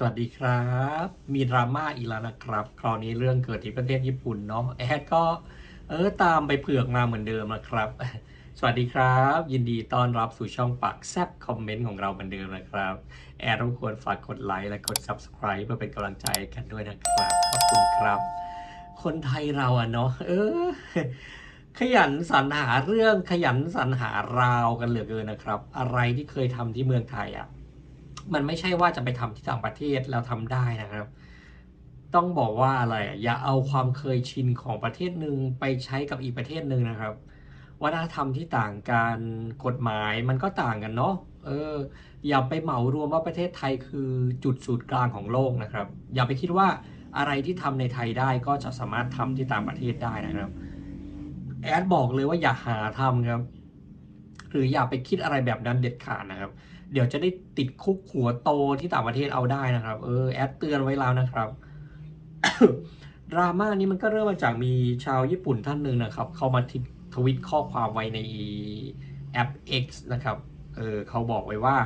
สวัสดีครับ มีดราม่าอีกแล้วนะครับ คราวนี้เรื่องเกิดที่ประเทศญี่ปุ่นเนาะแอดก็เออตามไปเผือกมาเหมือนเดิมนะครับ สวัสดีครับ ยินดีต้อนรับสู่ช่องปักแซบคอมเมนต์ของเราเหมือนเดิมนะครับ แอดรบกวนฝากกดไลค์และกด Subscribe เพื่อเป็นกำลังใจกันด้วยนะครับ ขอบคุณครับ คนไทยเราอะเนาะเออ ขยันสรรหาเรื่องขยันสรรหาราวกันเหลือเกินนะครับ อะไรที่เคยทำที่เมืองไทยอะ มันไม่ใช่ว่าจะไปทำที่ต่างประเทศแล้วทำได้นะครับ ต้องบอกว่าอะไรอย่าเอาความเคยชินของประเทศหนึ่งไปใช้กับอีกประเทศหนึ่งนะครับวัฒนธรรมที่ต่างกันกฎหมายมันก็ต่างกันเนาะเออ อย่าไปเหมารวมว่าประเทศไทยคือจุดศูนย์กลางของโลกนะครับ อย่าไปคิดว่าอะไรที่ทำในไทยได้ก็จะสามารถทำที่ต่างประเทศได้นะครับแอดบอกเลยว่าอย่าหาทำครับ หรืออย่าไปคิดอะไรแบบนั้นเด็ดขาดนะครับ เดี๋ยวจะได้ติดคุกหัวโตที่ต่างประเทศเอาได้นะครับ เออ แอดเตือนไว้แล้วนะครับดราม่านี้มันก็เริ่มมาจากมีชาวญี่ปุ่นท่านหนึ่งนะครับ เขามาทิทวิตข้อความไว้ในแอป X นะครับ เออเขาบอกไว้ว่า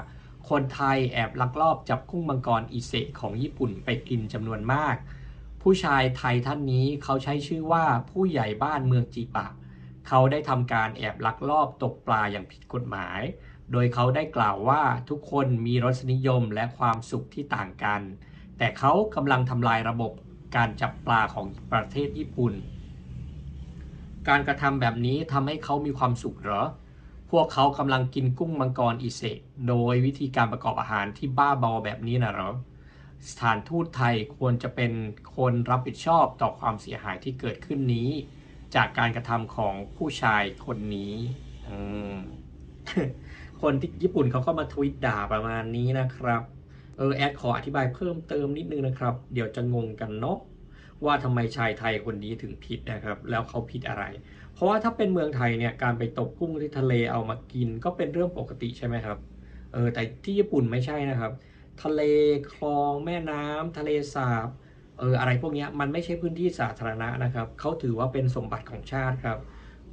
คนไทยแอบลักลอบจับกุ้งมังกรอิเซของญี่ปุ่นไปกินจำนวนมาก ผู้ชายไทยท่านนี้เขาใช้ชื่อว่าผู้ใหญ่บ้านเมืองจีปะเขาได้ทำการแอบลักลอบตกปลาอย่างผิดกฎหมาย โดยเขาได้กล่าวว่าทุกคนมีรสนิยมและความสุขที่ต่างกัน แต่เขากำลังทำลายระบบการจับปลาของประเทศญี่ปุ่น การกระทำแบบนี้ทำให้เขามีความสุขเหรอ พวกเขากำลังกินกุ้งมังกรอิเซะโดยวิธีการประกอบอาหารที่บ้าบอแบบนี้นะเหรอ สถานทูตไทยควรจะเป็นคนรับผิดชอบต่อความเสียหายที่เกิดขึ้นนี้ จากการกระทำของผู้ชายคนนี้ อืม คนที่ญี่ปุ่นเขาก็มาทวิตด่าประมาณนี้นะครับเออแอดขออธิบายเพิ่มเติมนิดนึงนะครับ เดี๋ยวจะงงกันเนาะว่าทำไมชายไทยคนนี้ถึงผิดนะครับ แล้วเขาผิดอะไร เพราะว่าถ้าเป็นเมืองไทยเนี่ยการไปตกกุ้งที่ทะเลเอามากินก็เป็นเรื่องปกติใช่ไหมครับเออแต่ที่ญี่ปุ่นไม่ใช่นะครับ ทะเลคลองแม่น้ำทะเลสาบเอออะไรพวกนี้มันไม่ใช่พื้นที่สาธารณะนะครับเขาถือว่าเป็นสมบัติของชาติครับ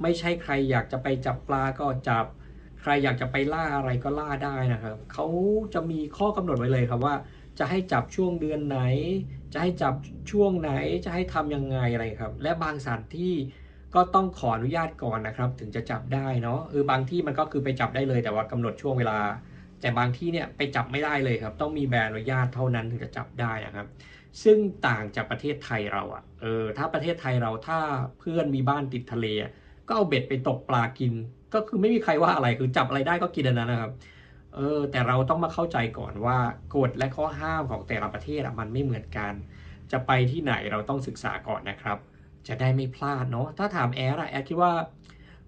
ไม่ใช่ใครอยากจะไปจับปลาก็จับ ใครอยากจะไปล่าอะไรก็ล่าได้นะครับเขาจะมีข้อกำหนดไว้เลยครับว่า จะให้จับช่วงเดือนไหน จะให้จับช่วงไหนจะให้ทำยังไงอะไรครับ และบางสถานที่ก็ต้องขออนุญาตก่อนนะครับ ถึงจะจับได้เนาะเออบางที่มันก็คือไปจับได้เลย แต่ว่ากำหนดช่วงเวลา แต่บางที่เนี่ยไปจับไม่ได้เลยครับ ต้องมีใบอนุญาตเท่านั้นถึงจะจับได้นะครับ ซึ่งต่างจากประเทศไทยเราอะ่ะเออถ้าประเทศไทยเราถ้าเพื่อนมีบ้านติดทะเลก็เอาเบ็ดไปตกปลากิน ก็คือไม่มีใครว่าอะไรคือจับอะไรได้ก็กินอันนั้นนะครับ เออ แต่เราต้องมาเข้าใจก่อนว่ากฎและข้อห้ามของแต่ละประเทศอะมันไม่เหมือนกัน จะไปที่ไหนเราต้องศึกษาก่อนนะครับ จะได้ไม่พลาดเนาะถ้าถามแอดอะแอดคิดว่า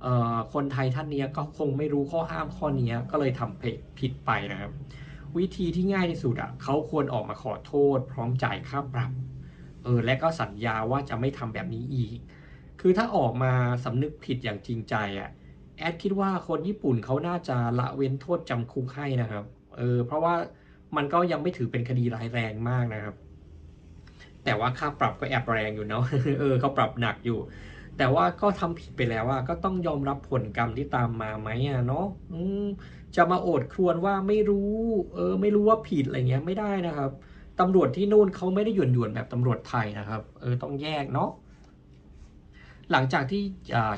เออคนไทยท่านเนี้ยก็คงไม่รู้ข้อห้ามข้อเนี้ยก็เลยทำผิดไปนะครับ วิธีที่ง่ายที่สุดอะเขาควรออกมาขอโทษ พร้อมจ่ายค่าปรับเออและก็สัญญาว่าจะไม่ทำแบบนี้อีก คือถ้าออกมาสำนึกผิดอย่างจริงใจอะ แอดคิดว่าคนญี่ปุ่นเขาน่าจะละเว้นโทษจำคุกให้นะครับเออเพราะว่ามันก็ยังไม่ถือเป็นคดีร้ายแรงมากนะครับ แต่ว่าค่าปรับก็แอบแรงอยู่เนาะเออเขาปรับหนักอยู่ แต่ว่าก็ทำผิดไปแล้วอะก็ต้องยอมรับผลกรรมที่ตามมาไหมอะเนาะจะมาโอดครวญว่าไม่รู้ เออ ไม่รู้ว่าผิดอะไรเงี้ยไม่ได้นะครับตำรวจที่นู่นเขาไม่ได้หยวนหยวนแบบตำรวจไทยนะครับ เออต้องแยกเนาะ หลังจากที่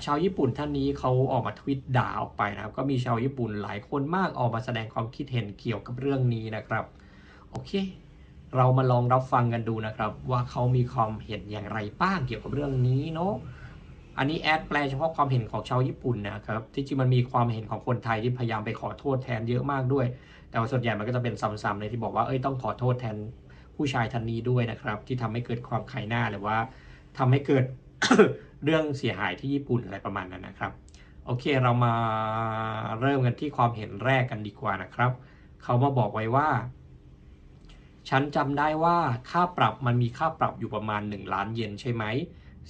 ชาวญี่ปุ่นท่านนี้เขาออกมาทวิตด่าออกไปนะครับ ก็มีชาวญี่ปุ่นหลายคนมากออกมาแสดงความคิดเห็นเกี่ยวกับเรื่องนี้นะครับ โอเค เรามาลองรับฟังกันดูนะครับ ว่าเขามีความเห็นอย่างไรบ้างเกี่ยวกับเรื่องนี้เนาะอันนี้แอดแปลเฉพาะความเห็นของชาวญี่ปุ่นนะครับ ที่จริงมันมีความเห็นของคนไทยที่พยายามไปขอโทษแทนเยอะมากด้วย แต่ว่าส่วนใหญ่มันก็จะเป็นซ้ำๆเลยที่บอกว่าเอ้ยต้องขอโทษแทนผู้ชายท่านนี้ด้วยนะครับ ที่ทำให้เกิดความขายหน้าหรือว่าทำให้เกิด เรื่องเสียหายที่ญี่ปุ่นอะไรประมาณนั้นนะครับ โอเคเรามาเริ่มกันที่ความเห็นแรกกันดีกว่านะครับ เขามาบอกไว้ว่า ฉันจำได้ว่าค่าปรับมันมีค่าปรับอยู่ประมาณ 1 ล้านเยนใช่ไหม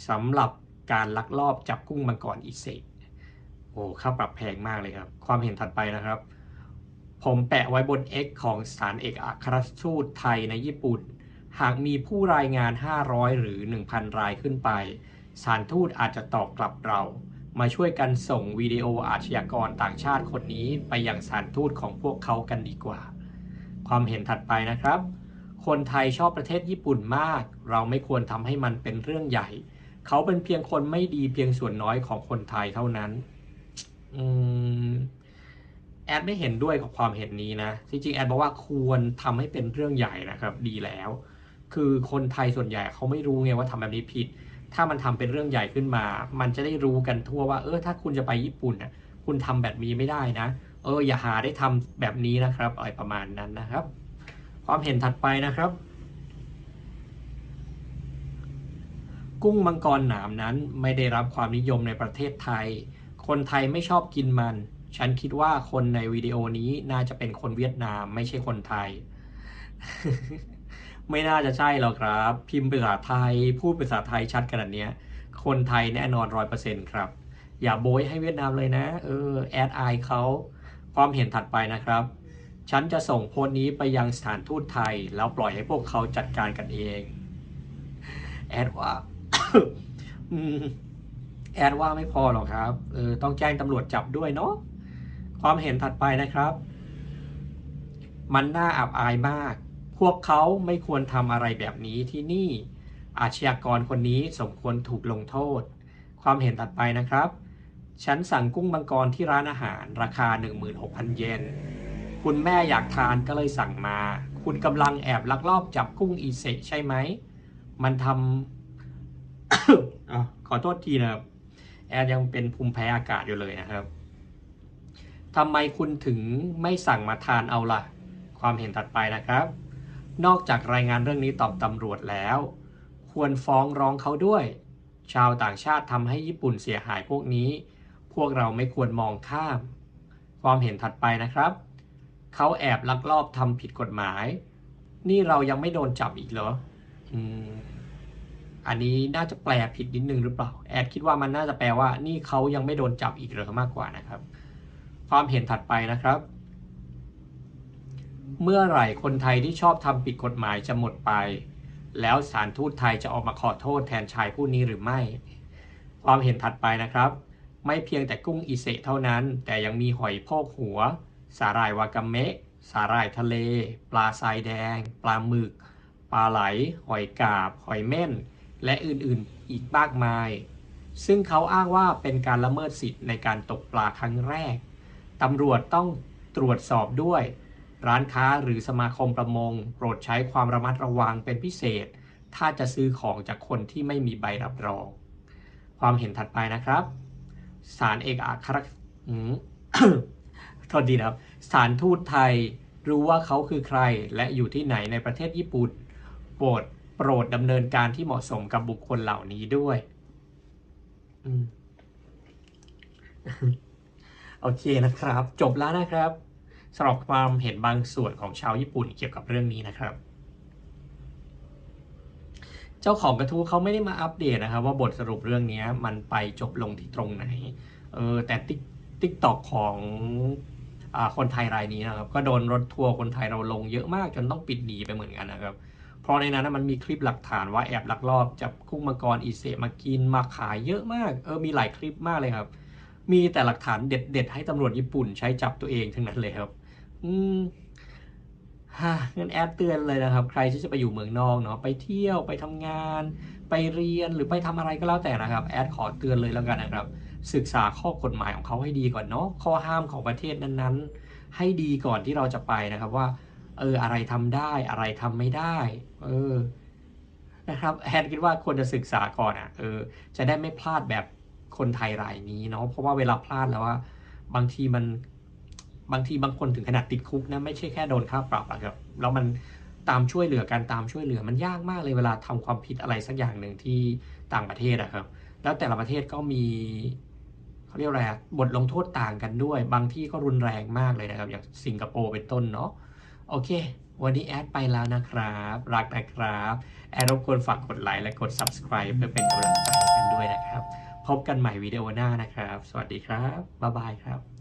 สำหรับการลักลอบจับกุ้งมังกรอิเซโอ้ค่าปรับแพงมากเลยครับ ความเห็นถัดไปนะครับ ผมแปะไว้บน X ของสถานเอกอัครราชทูตไทยในญี่ปุ่น หากมีผู้รายงาน 500 หรือ 1,000 รายขึ้นไป สานทูตอาจจะตอบกลับเรา มาช่วยกันส่งวิดีโออาชญากรต่างชาติคนนี้ไปยังสานทูตของพวกเขากันดีกว่า ความเห็นถัดไปนะครับ คนไทยชอบประเทศญี่ปุ่นมาก เราไม่ควรทำให้มันเป็นเรื่องใหญ่ เขาเป็นเพียงคนไม่ดีเพียงส่วนน้อยของคนไทยเท่านั้นอืมแอดไม่เห็นด้วยกับความเห็นนี้นะ จริงๆ แอดบอกว่าควรทำให้เป็นเรื่องใหญ่นะครับ ดีแล้ว คือคนไทยส่วนใหญ่เขาไม่รู้ไงว่าทำแบบนี้ผิด ถ้ามันทำเป็นเรื่องใหญ่ขึ้นมา มันจะได้รู้กันทั่วว่า เออ ถ้าคุณจะไปญี่ปุ่นอะ คุณทำแบบนี้ไม่ได้นะ เออ อย่าหาได้ทำแบบนี้นะครับอะไรประมาณนั้นนะครับ ความเห็นถัดไปนะครับ กุ้งมังกรหนามนั้นไม่ได้รับความนิยมในประเทศไทย คนไทยไม่ชอบกินมัน ฉันคิดว่าคนในวิดีโอนี้น่าจะเป็นคนเวียดนามไม่ใช่คนไทย ไม่น่าจะใช่หรอกครับ พิมพ์ภาษาไทย พูดภาษาไทยชัดขนาดเนี้ย คนไทยแน่นอนร้อยเปอร์เซ็นต์ครับ อย่าโบยให้เวียดนามเลยนะ เออ แอดไอเขาความเห็นถัดไปนะครับ ฉันจะส่งโพสต์นี้ไปยังสถานทูตไทย แล้วปล่อยให้พวกเขาจัดการกันเอง แอดว่าแอดว่าไม่พอหรอกครับ เออ ต้องแจ้งตำรวจจับด้วยเนาะ ความเห็นถัดไปนะครับ มันน่าอับอายมาก พวกเขาไม่ควรทำอะไรแบบนี้ที่นี่ อาชญากรคนนี้สมควรถูกลงโทษ ความเห็นถัดไปนะครับ ฉันสั่งกุ้งมังกรที่ร้านอาหารราคา 16,000 เยน คุณแม่อยากทานก็เลยสั่งมา คุณกำลังแอบลักลอบจับกุ้งอีเซใช่ไหม มันทำอขอโทษทีนะครับ แอดยังเป็นภูมิแพ้อากาศอยู่เลยนะครับทำไมคุณถึงไม่สั่งมาทานเอาล่ะ ความเห็นถัดไปนะครับ นอกจากรายงานเรื่องนี้ต่อตำรวจแล้ว ควรฟ้องร้องเขาด้วย ชาวต่างชาติทำให้ญี่ปุ่นเสียหายพวกนี้ พวกเราไม่ควรมองข้าม ความเห็นถัดไปนะครับ เขาแอบลักลอบทำผิดกฎหมาย นี่เรายังไม่โดนจับอีกเหรออืมอันนี้น่าจะแปลผิดนิดนึงหรือเปล่า แอดคิดว่ามันน่าจะแปลว่านี่เขายังไม่โดนจับอีกเหรอมากกว่านะครับ ความเห็นถัดไปนะครับ เมื่อไหร่คนไทยที่ชอบทำผิดกฎหมายจะหมดไป แล้วสถารทูตไทยจะออกมาขอโทษแทนชายผู้นี้หรือไม่ ความเห็นถัดไปนะครับ ไม่เพียงแต่กุ้งอิเซเท่านั้น แต่ยังมีหอยโพกหัว สาหร่ายวากาเมะ สาหร่ายทะเล ปลาทรายแดง ปลาหมึก ปลาไหล หอยกาบ หอยเม่น และอื่นๆอีกมากมาย ซึ่งเขาอ้างว่าเป็นการละเมิดสิทธิ์ในการตกปลาครั้งแรกตำรวจต้องตรวจสอบด้วย ร้านค้าหรือสมาคมประมง โปรดใช้ความระมัดระวังเป็นพิเศษ ถ้าจะซื้อของจากคนที่ไม่มีใบรับรอง ความเห็นถัดไปนะครับสารเอกอัครโทษดีนะครับสานทูตไทยรู้ว่าเขาคือใครและอยู่ที่ไหนในประเทศญี่ปุ่น โปรดโปรดดำเนินการที่เหมาะสมกับบุคคลเหล่านี้ด้วยโอเคนะครับ จบแล้วนะครับ สำหรับความเห็นบางส่วนของชาวญี่ปุ่นเกี่ยวกับเรื่องนี้นะครับ เจ้าของกระทู้เขาไม่ได้มาอัปเดตนะครับ ว่าบทสรุปเรื่องนี้มันไปจบลงที่ตรงไหน เออแต่ติ๊กติ๊กตอกของอคนไทยรายนี้นะครับ ก็โดนรถทัวร์คนไทยเราลงเยอะมากจนต้องปิดหนีไปเหมือนกันนะครับ เพราะในนั้นนะมันมีคลิปหลักฐานว่าแอบลักลอบจับกุ้งมังกรอีเซมากินมาขายเยอะมาก เออมีหลายคลิปมากเลยครับมีแต่หลักฐานเด็ดๆ ให้ตำรวจญี่ปุ่นใช้จับตัวเองทั้งนั้นเลยครับ อืมฮ่างั้นแอดเตือนเลยนะครับ ใครที่จะไปอยู่เมืองนอกเนาะไปเที่ยวไปทำงาน ไปเรียนหรือไปทำอะไรก็แล้วแต่นะครับ แอดขอเตือนเลยแล้วกันนะครับ ศึกษาข้อกฎหมายของเขาให้ดีก่อนเนาะข้อห้ามของประเทศนั้นๆ ให้ดีก่อนที่เราจะไปนะครับว่า เอออะไรทำได้อะไรทำไม่ได้ เออนะครับแอดคิดว่าควรจะศึกษาก่อนอะเออจะได้ไม่พลาดแบบคนไทยรายนี้เนาะเพราะว่าเวลาพลาดแล้วว่าบางทีมัน บางทีบางคนถึงขนาดติดคุกนะไม่ใช่แค่โดนค่าปรับอะครับแล้วมันตามช่วยเหลือการตามช่วยเหลือมันยากมากเลยเวลาทำความผิดอะไรสักอย่างหนึ่งที่ต่างประเทศอะครับ แล้วแต่ละประเทศก็มีเขาเรียกอะไรอะบทลงโทษต่างกันด้วย บางที่ก็รุนแรงมากเลยนะครับ อย่างสิงคโปร์เป็นต้นเนาะโอเค วันนี้แอดไปแล้วนะครับ รักนะครับ แอดรบกวนฝากกดไลค์และกด subscribe เพื่อเป็นกำลังใจกันด้วยนะครับ พบกันใหม่วิดีโอหน้านะครับ สวัสดีครับบ๊ายบายครับ